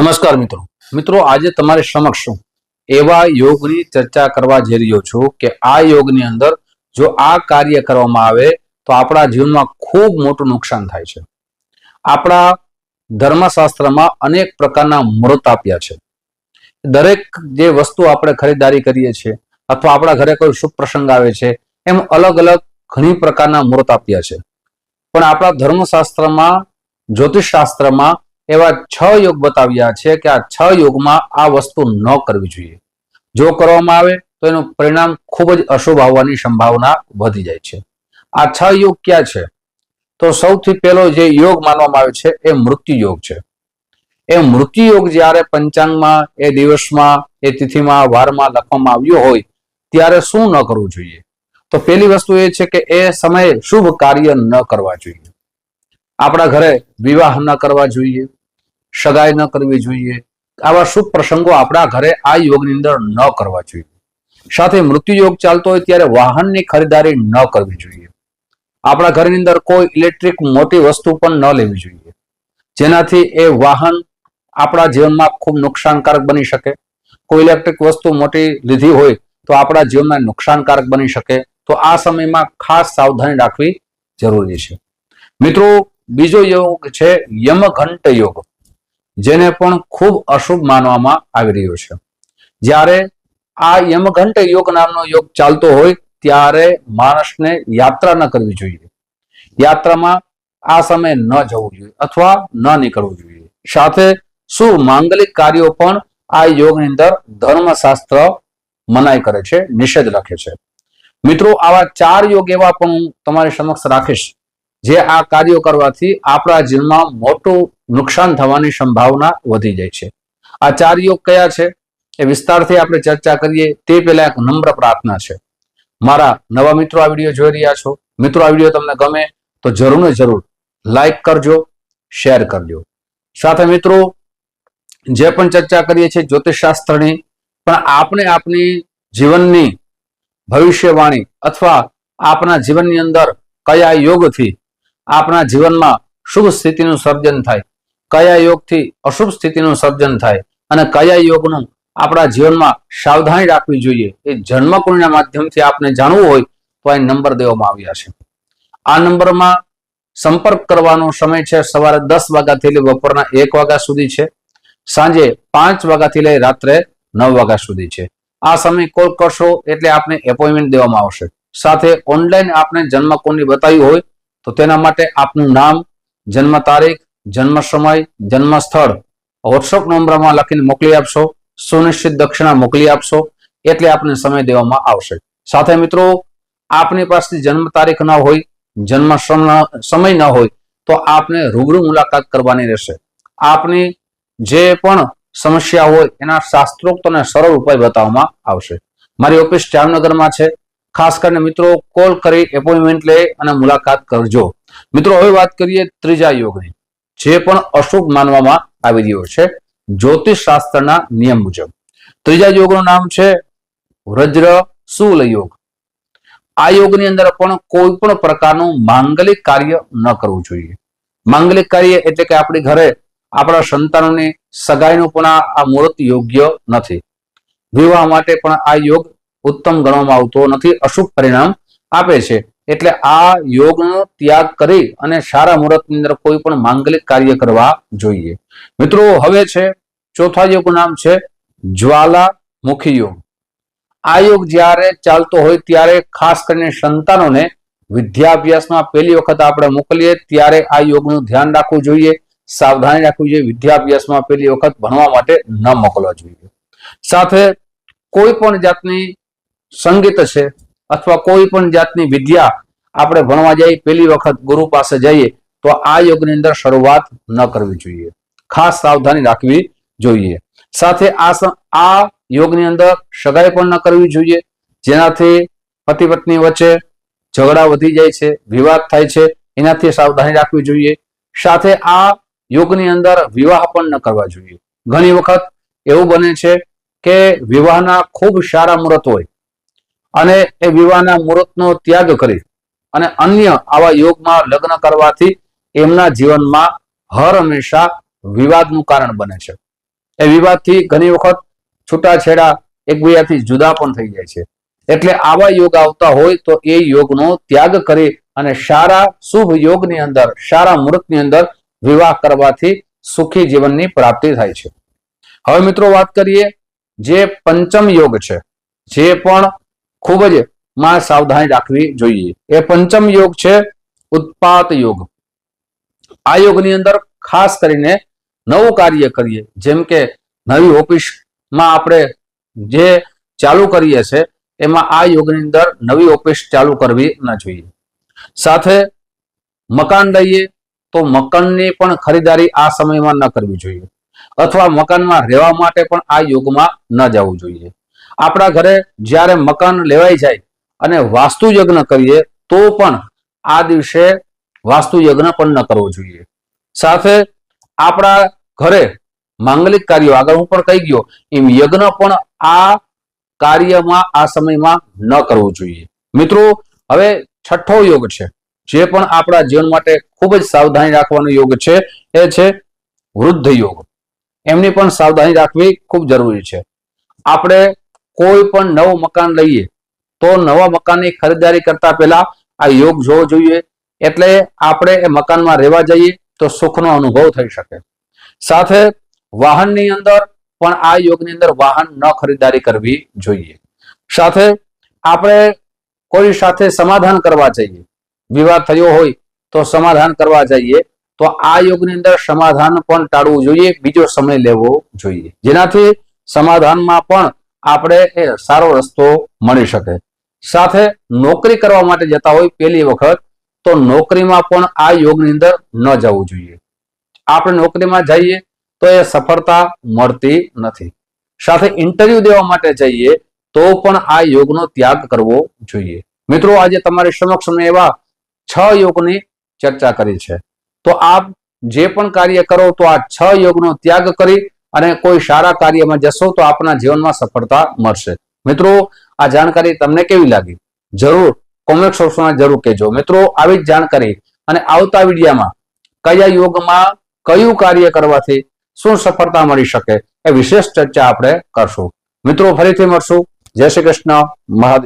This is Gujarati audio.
નમસ્કાર મિત્રો. મિત્રો, આજે તમારી સમક્ષ હું એવા યોગની ચર્ચા કરવા જઈ રહ્યો છું કે આ યોગની અંદર જો આ કાર્ય કરવામાં આવે તો આપણા જીવનમાં ખૂબ મોટું નુકસાન થાય છે. આપણા ધર્મશાસ્ત્રમાં અનેક પ્રકારના મૃત આપ્યા છે. દરેક જે વસ્તુ આપણે ખરીદારી કરીએ છીએ અથવા આપણા ઘરે કોઈ શુભ પ્રસંગ આવે છે, એમ અલગ અલગ ઘણી પ્રકારના મૃત આપ્યા છે. પણ આપણા ધર્મશાસ્ત્રમાં, જ્યોતિષશાસ્ત્રમાં એવા છ યોગ બતાવ્યા છે કે આ છ યોગમાં આ વસ્તુ ન કરવી જોઈએ. જો કરવામાં આવે, તો એનું પરિણામ ખૂબ જ અશુભ આવવાની સંભાવના વધી જાય છે. આ છ યોગ ક્યાં છે? તો સૌથી પહેલો જે યોગ માનવામાં આવે છે, એ મૃત્યુ યોગ છે. એ મૃત્યુ યોગ જ્યારે પંચાંગમાં, એ દિવસમાં, એ તિથિમાં, વારમાં લખવામાં આવ્યો હોય, ત્યારે શું ન કરવું જોઈએ? તો પહેલી વસ્તુ એ છે કે એ સમયે શુભ કાર્ય ન કરવા જોઈએ. આપણા ઘરે વિવાહ ન કરવા જોઈએ. સગાઈ ન કરવી જોઈએ. આવા શુભ પ્રસંગો આપણા ઘરે આ યોગની અંદર ન કરવા જોઈએ. સાથે મૃત્યુ યોગ ચાલતો હોય ત્યારે વાહનની ખરીદારી ન કરવી જોઈએ. આપણા ઘરની અંદર કોઈ ઇલેક્ટ્રિક મોટી વસ્તુ પણ ન લેવી જોઈએ. જેનાથી એ વાહન આપણા જીવનમાં ખૂબ નુકસાનકારક બની શકે. કોઈ ઇલેક્ટ્રિક વસ્તુ મોટી લીધી હોય તો આપણા જીવનમાં નુકસાનકારક બની શકે. તો આ સમયમાં ખાસ સાવધાની રાખવી જરૂરી છે. મિત્રો, બીજો યોગ છે યમઘંટ યોગ. જેને પણ ખૂબ અશુભ માનવામાં આવી રહ્યો છે. જ્યારે આ યમઘંટ યોગ નામનો યોગ ચાલતો હોય, ત્યારે માણસને યાત્રા ન કરવી જોઈએ. યાત્રામાં આ સમયે ન જવું જોઈએ અથવા ન નીકળવું જોઈએ. સાથે શું માંગલિક કાર્યો પણ આ યોગની અંદર ધર્મશાસ્ત્ર મનાઈ કરે છે, નિષેધ લખે છે. મિત્રો, આવા ચાર યોગ એવા પણ હું તમારી સમક્ષ રાખીશ. જે આ કાર્યો કરવાથી આપણા જીવનમાં મોટું નુકસાન થવાની સંભાવના વધી જાય છે. આ ચાર યોગ કયા છે? એ વિસ્તારથી આપણે ચર્ચા કરીએ. તે પહેલા એક નમ્ર પ્રાર્થના છે. મારા નવા મિત્રો આ વીડિયો જોઈ રહ્યા છો. મિત્રો, આ વીડિયો તમને ગમે તો જરૂર ને જરૂર લાઈક કરજો, શેર કરજો. સાથે મિત્રો, જે પણ ચર્ચા કરીએ છીએ જ્યોતિષશાસ્ત્રની, પણ આપણે આપણી જીવનની ભવિષ્યવાણી અથવા આપણા જીવનની અંદર કયા યોગથી આપણા જીવનમાં શુભ સ્થિતિનું સર્જન થાય. કયા યોગથી અશુભ સ્થિતિનું સર્જન થાય અને કયા યોગનું આપણા જીવનમાં સાવધાની રાખવી જોઈએ એ જન્મકુંડના માધ્યમથી આપને જાણવું હોય તો અહીં નંબર દેવામાં આવ્યા છે. આ નંબરમાં સંપર્ક કરવાનો સમય છે સવારે દસ વાગ્યાથી લઈ બપોરના એક વાગ્યા સુધી છે. સાંજે પાંચ વાગ્યાથી લઈ રાત્રે નવ વાગ્યા સુધી છે. આ સમય કોલ કરશો એટલે આપને એપોઇન્ટમેન્ટ દેવામાં આવશે. સાથે ઓનલાઈન આપને જન્મકુંડની બતાવ્યું હોય તો તેના માટે આપનું નામ, જન્મ તારીખ, જન્મ સમય, જન્મ સ્થળ વોટ્સઅપ નંબરમાં લખીને મોકલી આપશો. સુનિશ્ચિત દક્ષિણા મોકલી આપશો. એટલે આપને સમય દેવામાં આવશે. સાથે મિત્રો, આપની પાસે જન્મ તારીખ ન હોય, જન્મ સમય ન હોય, તો આપને રૂબરૂ મુલાકાત કરવાની રહેશે. આપની જે પણ સમસ્યા હોય, એના શાસ્ત્રોક્ત અને સરળ ઉપાય બતાવવામાં આવશે. મારી ઓફિસ જામનગરમાં છે. ખાસ કરીને મિત્રો, કોલ કરી એપોઇન્ટમેન્ટ લે અને મુલાકાત કરજો. મિત્રો, હવે વાત કરીએ ત્રીજા યોગની, જે પણ અશુભ માનવામાં આવી રહ્યો છે, જ્યોતિષ શાસ્ત્રના નિયમ મુજબ. ત્રીજા યોગનું નામ છે વ્રજ્ર શૂલ યોગ. આ યોગની અંદર પણ કોઈ પણ પ્રકારનું માંગલિક કાર્ય ન કરવું જોઈએ. માંગલિક કાર્ય એટલે કે આપણી ઘરે આપણા સંતાનોની સગાઈનું પણ આ મુહૂર્ત યોગ્ય નથી. વિવાહ માટે પણ આ યોગ ઉત્તમ ગણવામાં આવતો નથી, અશુભ પરિણામ આપે છે. એટલે આ યોગનો ત્યાગ કરી અને સારા મુહૂર્તની અંદર કોઈ પણ માંગલિક કાર્ય કરવા જોઈએ. મિત્રો, હવે છે ચોથા યોગનું નામ છે જ્વાલામુખી યોગ. આ યોગ જ્યારે ચાલતો હોય ત્યારે ખાસ કરીને સંતાનોને વિદ્યાભ્યાસમાં પહેલી વખત આપણે મોકલીએ, ત્યારે આ યોગનું ધ્યાન રાખવું જોઈએ. સાવધાની રાખવી જોઈએ. વિદ્યાભ્યાસમાં પહેલી વખત ભણવા માટે ન મોકલવા જોઈએ. સાથે કોઈ પણ જાતની સંગીત છે અથવા કોઈ પણ જાતની વિદ્યા આપણે ભણવા જઈએ પહેલી વખત ગુરુ પાસે જઈએ, તો આ યોગની અંદર શરૂઆત ન કરવી જોઈએ. ખાસ સાવધાની રાખવી જોઈએ. સાથે આ આ યોગની અંદર સગાઈ પણ ન કરવી જોઈએ, જેનાથી પતિ પત્ની વચ્ચે ઝઘડા વધી જાય છે, વિવાદ થાય છે, એનાથી સાવધાની રાખવી જોઈએ. સાથે આ યોગની અંદર વિવાહ પણ ન કરવા જોઈએ. ઘણી વખત એવું બને છે કે વિવાહના ખૂબ સારા મુહૂર્ત હોય અને એ વિવાહના મુહૂર્તનો ત્યાગ કરી અને અન્ય આવા યોગમાં લગ્ન કરવાથી એમના જીવનમાં હર હંમેશા વિવાદનું કારણ બને છે. એ વિવાદથી ઘણી વખત છૂટાછેડા એકબીજાથી જુદા પણ થઈ જાય છે. એટલે આવા યોગ આવતા હોય તો એ યોગનો ત્યાગ કરી અને સારા શુભ યોગની અંદર, સારા મુહૂર્તની અંદર વિવાહ કરવાથી સુખી જીવનની પ્રાપ્તિ થાય છે. હવે મિત્રો વાત કરીએ જે પંચમ યોગ છે. જે પણ ખૂબ જ માં સાવધાની રાખવી જોઈએ. એ પંચમ યોગ છે, ઉત્પાત યોગ. આ યોગની અંદર ખાસ કરીને નવું કાર્ય કરીએ. જેમ કે નવી ઓફિસમાં આપણે જે ચાલુ કરીએ છે, એમાં આ યોગની અંદર નવી ઓફિસ ચાલુ કરવી ન જોઈએ. સાથે મકાન લઈએ, તો મકાનની પણ ખરીદારી આ સમયમાં ન કરવી જોઈએ. અથવા મકાનમાં રહેવા માટે પણ આ યોગમાં ન જવું જોઈએ. આપણા ઘરે જ્યારે મકાન લેવાઈ જાય અને વાસ્તુ યજ્ઞ કરીએ, તો પણ આ દિવસે વાસ્તુ યજ્ઞ પણ ન કરવો જોઈએ. સાથે આપણા ઘરે માંગલિક કાર્યો, આગળ હું પણ કહી ગયો, એમ યજ્ઞ પણ આ કાર્યમાં, આ સમયમાં ન કરવું જોઈએ. મિત્રો, હવે છઠ્ઠો યોગ છે, જે પણ આપણા જીવન માટે ખૂબ જ સાવધાની રાખવાનો યોગ છે, એ છે વૃદ્ધ યોગ. એમની પણ સાવધાની રાખવી ખૂબ જરૂરી છે. આપણે કોઈ પણ નવું મકાન લઈએ, તો નવા મકાનની ખરીદારી કરતા પહેલા આ યોગ જોવો જોઈએ. એટલે આપણે એ મકાનમાં રહેવા જઈએ તો સુખનો અનુભવ થઈ શકે. સાથે વાહનની અંદર પણ આ યોગની અંદર વાહન ન ખરીદારી કરવી જોઈએ. સાથે આપણે કોઈ સાથે સમાધાન કરવા જઈએ, વિવાદ થયો હોય તો સમાધાન કરવા જઈએ, તો આ યોગની અંદર સમાધાન પણ ટાળવું જોઈએ, બીજો સમય લેવો જોઈએ. જેનાથી સમાધાનમાં પણ આપણે એ સારો રસ્તો મળી શકે. સાથે નોકરી કરવા માટે જતા હોય પહેલી વખત, તો નોકરીમાં પણ આ યોગની અંદર ન જવું જોઈએ. આપણે નોકરીમાં જઈએ, તો એ સફળતા મળતી નથી. સાથે ઇન્ટરવ્યુ દેવા માટે જઈએ, તો પણ આ યોગનો ત્યાગ કરવો જોઈએ. મિત્રો, આજે તમારી સમક્ષ મેં એવા છ યોગની ચર્ચા કરી છે. તો આપ જે પણ કાર્ય કરો, તો આ છ યોગનો ત્યાગ કરી અને કોઈ સારા કાર્યમાં જશો તો આપના જીવનમાં સફળતા મળશે. મિત્રો, આ જાણકારી તમને કેવી લાગી? જરૂર કોમેન્ટ સેક્શનમાં જરૂર કહેજો. મિત્રો, આવી જ જાણકારી અને આવતા વિડીયામાં કયા યોગમાં કયું કાર્ય કરવાથી શું સફળતા મળી શકે એ વિશેષ ચર્ચા આપણે કરશું. મિત્રો, ફરીથી મળશું. જય શ્રી કૃષ્ણ. મહાદેવ.